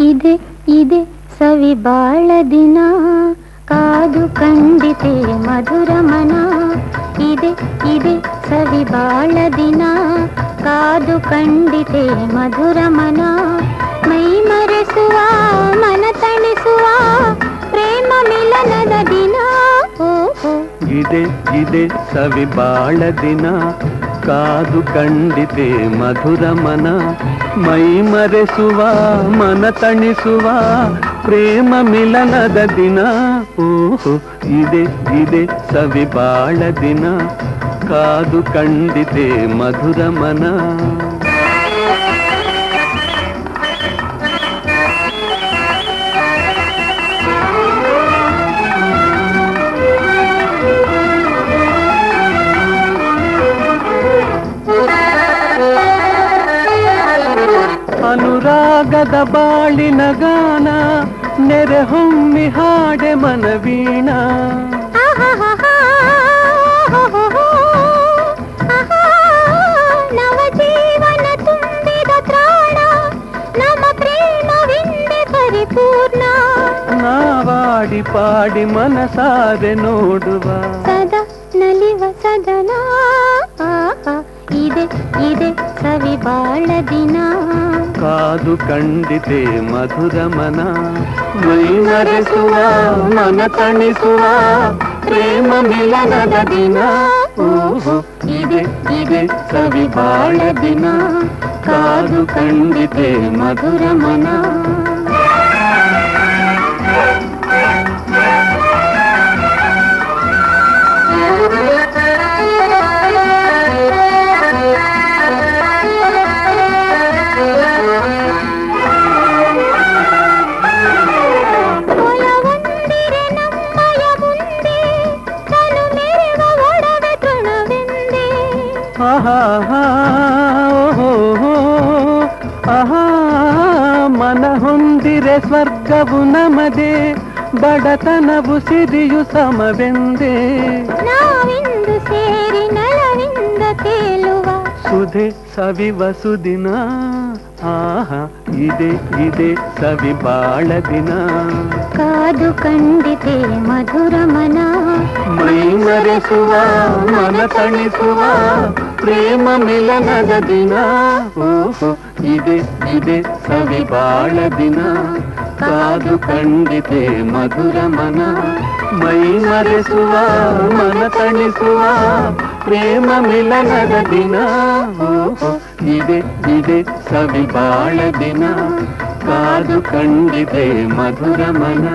ಇದೆ ಇದೆ ಸವಿ ಬಾಳ ದಿನ ಕಾದು ಕಂಡಿತೆ ಮಧುರ ಮನ ಇದೆ ಇದೆ ಸವಿ ಬಾಳ ದಿನ ಕಾದು ಕಂಡಿತೆ ಮಧುರ ಮನ ಮೈ ಮರೆಸುವ ಮನ ತಣಿಸುವ ಪ್ರೇಮ ಮಿಲನದ ದಿನ ಓ ಓ ಇದೆ ಇದೆ ಸವಿ ಬಾಳ ದಿನ ಕಾದು ಕಂಡಿತೆ ಮಧುರ ಮನ ಮೈ ಮರೆಸುವ ಮನ ತಣಿಸುವ ಪ್ರೇಮ ಮಿಲನದ ದಿನ ಓಹೋ ಇದೆ ಇದೆ ಸವಿ ಬಾಳ ದಿನ ಕಾದು ಕಂಡಿತೆ ಮಧುರ ಮನ ಅನುರಾಗದ ಬಾಳಿನ ಗಾನ ನೆರೆ ಹೊಮ್ಮಿ ಹಾಡೆ ಮನವೀಣ ನವ ಜೀವನ ತುಂಬಿದ ತ್ರಾಣ ನಮ್ಮ ಪ್ರೇಮವಿಂದೆ ಪರಿಪೂರ್ಣ ನಾವಾಡಿ ಪಾಡಿ ಮನಸಾರೆ ನೋಡುವ ಸದಾ ನಲಿವ ಸದನ ಆಹಾ, ಇದೆ ಇದೆ ಸವಿ ಬಾಳ ದಿನ ಕಾದು ಕಂಡಿತೆ ಮಧುರ ಮನ ಮೈ ಮರೆಸುವ ಮನ ತಣಿಸುವ ಪ್ರೇಮ ಮಿಲನದ ದಿನ ಓಹೋ ಇದೆ ಇದೆ ಸವಿ ಬಾಳ ದಿನ ಕಾದು ಕಂಡಿತೆ ಮಧುರ ಮನ ಆಹಾ ಮನ ಹೊಂದಿರೆ ಸ್ವರ್ಗವು ನಮದೆ ಬಡತನವು ಸಿರಿಯು ಸಮವೆಂದೇ. ನಾವಿಂದು ಸೇರಿ ನಳವಿಂದ ತೇಲುವ ಸುಧೆ ಸವಿವ ಸುದಿನ ಆಹಾ ಇದೆ ಇದೆ ಸವಿ ಬಾಳ ದಿನ ಕಾದು ಕಂಡಿತೆ ಮಧುರ ಮನ ಮೈ ಮರೆಸುವ ಮನ ತಣಿಸುವ ಪ್ರೇಮ ಮಿಲನದ ದಿನ ಓಹೋ ಇದೆ ಇದೆ ಸವಿ ಬಾಳ ದಿನ ಕಾದು ಕಂಡಿತೆ ಮಧುರ ಮನ ಮೈ ಮರೆಸುವ ಮನ ತಣಿಸುವ ಪ್ರೇಮ ಮಿಲನದ ದಿನ ಓಹೋ ಇದೆ ಇದೆ ಸವಿ ಬಾಳ ದಿನ ಕಾದು ಕಂಡಿತೆ ಮಧುರ ಮನ